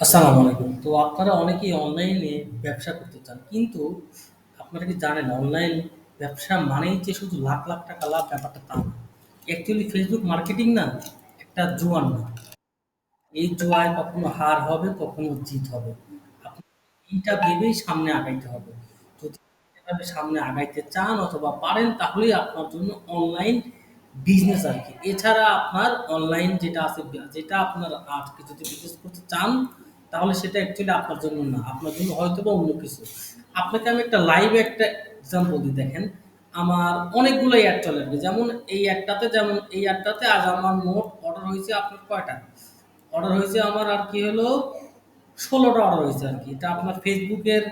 আসসালামু আলাইকুম। তো আপনারা অনেকেই অনলাইনে ব্যবসা করতে চান। কিন্তু আপনারা কি জানেন অনলাইন ব্যবসা মানেই যে শুধু লাখ, লাখ টাকা লাভ ব্যাপারটা তা না। অ্যাকচুয়ালি Facebook মার্কেটিং না একটা জুয়ার নাম। এই জুয়ায় কখনো হার হবে, কখনো জিত হবে। এইটা ভেবেই সামনে আগাইতে হবে। যদি এভাবে সামনে আগাইতে চান অথবা পারেন তাহলেই আপনার জন্য অনলাইন বিজনেস আর কি এছাড়া আপনার অনলাইন যেটা আছে যেটা আপনার আজকে যদি বিজনেস করতে চান তাহলে সেটা অ্যাকচুয়ালি আপনার জন্য না। আপনার জন্য হয়তো বা অন্য কিছু। আপনাকে আমি একটা লাইভ একটা এক্সাম্পল দিই দেখেন। আমার অনেকগুলো এড চলে। যেমন এই এডটাতে যেমন এই এডটাতে আজ আমার মোট অর্ডার হয়েছে আপনার কয়টা? অর্ডার হয়েছে আমার আর কি হলো ষোলোটা অর্ডার হয়েছে আর কি এটা আপনার ফেসবুকের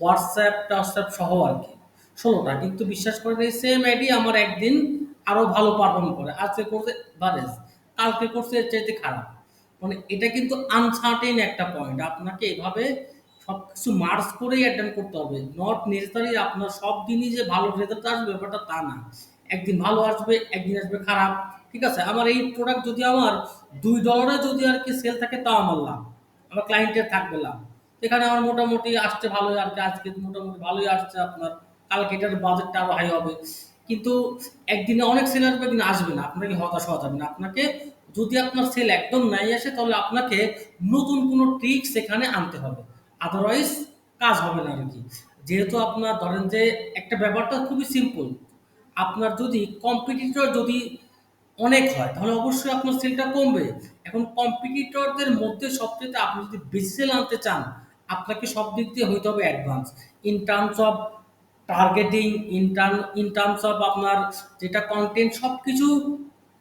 হোয়াটসঅ্যাপ টয়াটসঅ্যাপ সহ আর কি ষোলোটা কিন্তু বিশ্বাস করেন এই সেম আইডি আমার একদিন আরও ভালো পারফর্ম করে। আজকে করছে এভারেজ, কালকে করছে এর চাইতে খারাপ। মানে এটা কিন্তু আনসার্টেইন একটা পয়েন্ট। আপনাকে এভাবে সবকিছু মার্জ করেই অ্যাটেন্ড করতে হবে। নট নেসেসারি আপনার সব দিনই যে ভালো রেজাল্ট আসবে ব্যাপারটা তা না। একদিন ভালো আসবে, একদিন আসবে খারাপ। ঠিক আছে? আমার এই প্রোডাক্ট যদি আমার $২ যদি আর কি সেল থাকে তাও আমার লাভ। আমার ক্লায়েন্টের থাকবে লাভ। এখানে আমার মোটামুটি আসছে ভালোই আরকি আজকে মোটামুটি ভালোই আসছে আপনার। কালকে এটার বাজেটটা আরও হাই হবে। কিন্তু একদিনে অনেক সেল আসবে, একদিন আসবে না। আপনাকে হতাশ হওয়া যাবে না। আপনাকে যদি আপনার সেল একদম নাই আসে তাহলে আপনাকে নতুন কোনো ট্রিকস সেখানে আনতে হবে। আদারওয়াইজ কাজ হবে না আরকি। যেহেতু আপনার ধরেন যে একটা ব্যাপারটা খুবই সিম্পল। আপনার যদি কম্পিটিটর যদি অনেক হয় তাহলে অবশ্যই আপনার সেলটা কমবে। এখন কম্পিটিটরদের মধ্যে সবচেয়ে আপনি যদি বেশি সেল আনতে চান, আপনাকে সব দিক দিয়ে হইতে হবে advance. In terms of targeting, in term in terms of আপনার যেটা কন্টেন্ট সব সবকিছু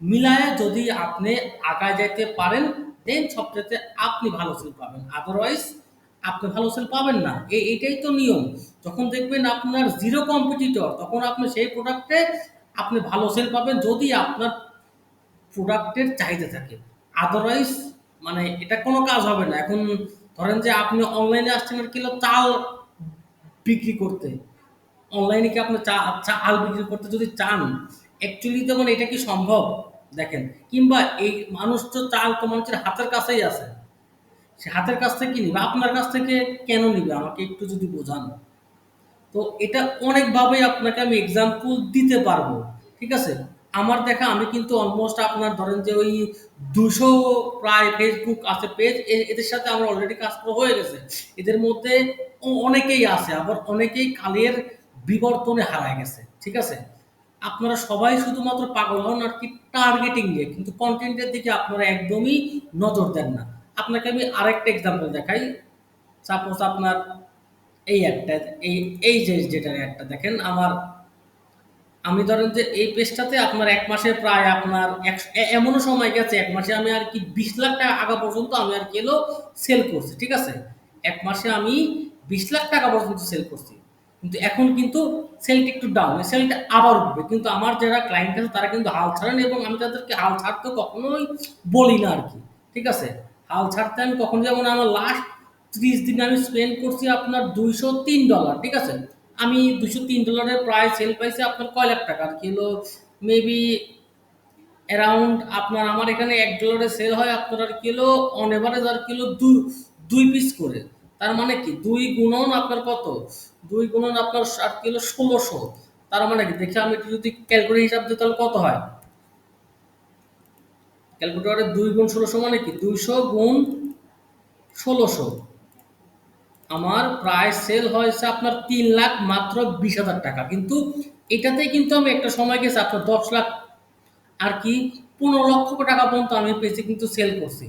মিলায়া যদি আপনি আগায় যাইতে পারেন, দেন সবচাইতে আপনি ভালো সেল পাবেন। আদারওয়াইজ আপনি ভালো সেল পাবেন না। এই এটাই তো নিয়ম। যখন দেখবেন আপনার জিরো কম্পিটিটর তখন আপনি সেই প্রোডাক্টে আপনি ভালো সেল পাবেন যদি আপনার প্রোডাক্টের চাহিদা থাকে। আদারওয়াইজ মানে এটা কোনো কাজ হবে না। এখন ধরেন যে আপনি অনলাইনে আসছেন কিলো চাল বিক্রি করতে। অনলাইনে কি আপনি চা চাল বিক্রি করতে যদি চান, অ্যাকচুয়ালি তো মানে এটা কি সম্ভব? দেখেন। কিংবা এই মানুষ তো চাল তো মানুষের হাতের কাছেই আছে। সে হাতের কাছ থেকে নিবে? আপনার কাছ থেকে কেন নিবে? আমাকে একটু যদি বোঝান। তো এটা অনেকভাবেই আপনাকে আমি এক্সাম্পল দিতে পারব। ঠিক আছে? আমার দেখা, আমি কিন্তু অলমোস্ট আপনার ধরেন যে ওই দুশো প্রায় ফেসবুক আছে পেজ এদের সাথে আমার অলরেডি কাজ করা হয়ে গেছে। এদের মধ্যে অনেকেই আছে, আবার অনেকেই কালের বিবর্তনে হারায় গেছে। ঠিক আছে? আপনারা সবাই শুধুমাত্র পাগল হন আর কি টার্গেটিং নিয়ে। কিন্তু কন্টেন্টের দিকে আপনারা একদমই নজর দেন না। আপনাকে আমি আরেকটা এক্সাম্পল দেখাই। সাপোজ আপনার এই এডটা এই এই যে যেটার এডটা দেখেন, আমার, আমি ধরেন যে এই পেজটাতে আপনার এক মাসে প্রায় আপনার একশ, এ, এমনও সময় গেছে, এক মাসে আমি আর কি বিশ লাখ টাকা আগা পর্যন্ত আমি আর কি হলো সেল করছি। ঠিক আছে? এক মাসে আমি বিশ লাখ টাকা পর্যন্ত সেল করছি। কিন্তু এখন কিন্তু সেলটা একটু ডাউন। সেলটা আবার উঠবে। কিন্তু আমার যারা ক্লায়েন্ট আছে, তারা কিন্তু হাল ছাড়ে না এবং আমি তাদেরকে হাল ছাড়তে কখনোই বলি না আর কি, ঠিক আছে? হাল ছাড়তে আমি কখনো, যেমন আমার লাস্ট ৩০ দিনে আমি স্পেন্ড করছি আপনার $২০৩ ঠিক আছে? আমি দুশো তিন ডলারের প্রায় সেল পাইছি আপনার কয় লাখ টাকা? আর কি হলো মেবি অ্যারাউন্ড আপনার, আমার এখানে $১ এ সেল হয় আপনার, আর কি হলো অন এভারেজ আর কি হলো, দু ২ পিস করে। তার মানে কি দুই গুণন আপনার কত? দুই গুণন আপনার আর কি হলো ১৬০০ তার মানে কি? দেখি আমি যদি ক্যালকুলেটর হিসাব দিই তাহলে কত হয়? ক্যালকুলেটরে দুই গুণ ষোলোশো মানে কি? ২০০ গুণ ষোলোশো আমার প্রায় সেল হয়েছে আপনার তিন লাখ মাত্র ২০,০০০ টাকা। কিন্তু এটাতে কিন্তু আমি একটা সময় গেছে আপনার ১০ লাখ আর কি ১৫ লক্ষ টাকা পর্যন্ত আমি পেয়েছি কিন্তু সেল করছি।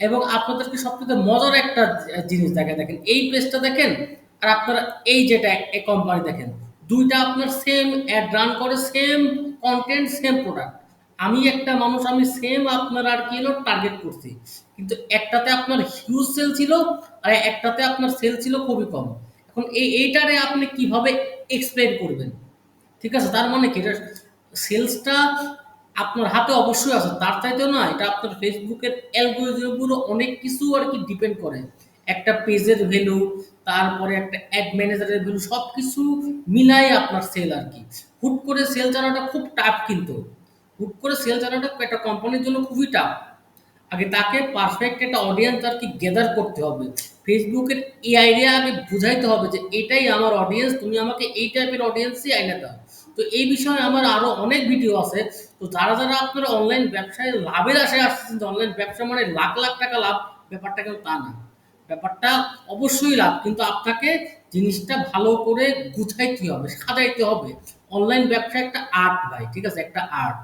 এবং আপনাদেরকে সবথেকে মজার একটা জিনিস দেখাই দেখেন। এই পেজটা দেখেন আর আপনারা এই যেটা এই কোম্পানি দেখেন। দুইটা আপনার সেম এড রান করে, সেম কন্টেন্ট সেম প্রোডাক্ট। আমি একটা মানুষ আমি সেম আপনার আর কি হলো টার্গেট করছি। কিন্তু একটাতে আপনার হিউজ সেল ছিল আর একটাতে আপনার সেল ছিল খুবই কম। এখন এই এইটারে আপনি কীভাবে এক্সপ্লেন করবেন? ঠিক আছে? তার মানে কি? সেলসটা আপনার হাতে অবশ্যই আছে। তার চাইতে না এটা আপনার ফেসবুকের অ্যালগরিদম অনেক কিছু আর কি ডিপেন্ড করে। একটা পেজের ভ্যালু, তারপরে একটা অ্যাড ম্যানেজারের ভ্যালু সবকিছু মিলায়ে আপনার সেল আর কি হুট করে সেল জানাটা খুব টাফ কিন্তু। হুট করে সেল জানাটা একটা কোম্পানির জন্য খুবই টাফ। আগে তাকে পারফেক্ট একটা অডিয়েন্স আর কি গ্যাদার করতে হবে ফেসবুকের এই আইডিয়া আগে বুঝাইতে হবে যে এটাই আমার অডিয়েন্স তুমি আমাকে এই টাইপের অডিয়েন্সই আইনে দাও তো এই বিষয়ে আমার আরও অনেক ভিডিও আছে। তো যারা যারা আপনারা অনলাইন ব্যবসায় লাভের আশায় আসছেন অনলাইন ব্যবসা মানে লাখ লাখ টাকা লাভ, ব্যাপারটা কিন্তু তা না। ব্যাপারটা অবশ্যই লাভ, কিন্তু আপনাকে জিনিসটা ভালো করে গুছাইতে হবে, সাজাইতে হবে। অনলাইন ব্যবসা একটা আর্ট ভাই, ঠিক আছে? একটা আর্ট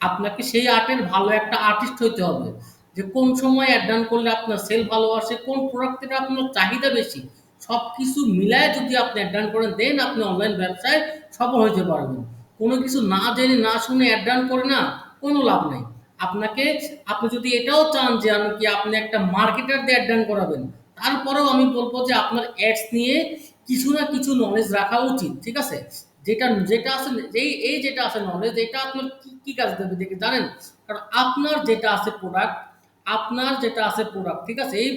আপনাকে সেই আর্টের ভালো একটা আর্টিস্ট হইতে হবে। যে কোন সময় অ্যাড ডান করলে আপনার সেল ভালো আসে, কোন প্রোডাক্টের আপনার চাহিদা বেশি সব কিছু মিলায় যদি আপনি অ্যাড ডান করেন দেন আপনি অনলাইন ব্যবসায় সফল হইতে পারবেন। কোনো কিছু না জেনে, না শুনে অ্যাড ডান করে না, কোনো লাভ নেই। আপনাকে, আপনি যদি এটাও চান যে আমি কি আপনি একটা মার্কেটার দিয়ে অ্যাড ডান করাবেন, তারপরেও আমি বলব যে আপনার অ্যাডস নিয়ে কিছু না কিছু নলেজ রাখা উচিত, ঠিক আছে? যেটা যেটা আছে এই এই যেটা আছে নলেজ এটা আপনার কি, কী কাজ দেবে দেখে জানেন? কারণ আপনার যেটা আছে প্রোডাক্ট আপনার যেটা আছে প্রোডাক্ট ঠিক আছে? এই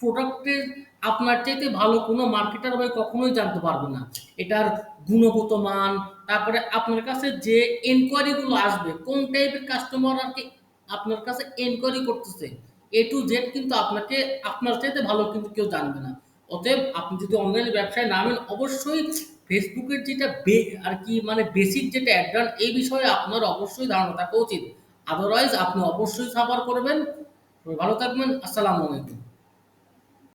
প্রোডাক্টের আপনার চাইতে ভালো কোনো মার্কেটার ভাই কখনোই জানতে পারবে না। এটার গুণগত মান, তারপরে আপনার কাছে যে এনকোয়ারিগুলো আসবে, কোন টাইপের কাস্টমার আর কি আপনার কাছে এনকোয়ারি করতেছে এ টু জেড কিন্তু আপনাকে, আপনার চাইতে ভালো কিন্তু কেউ জানবে না। অতএব আপনি যদি অনলাইন ব্যবসায় নামেন, অবশ্যই ফেসবুকের যেটা আর কি মানে বেসিক যেটা অ্যাডভান এই বিষয়ে আপনার অবশ্যই ধারণা থাকা উচিত। আদারওয়াইজ আপনি অবশ্যই সাফার করবেন। ভালো থাকবেন, আসসালামু আলাইকুম।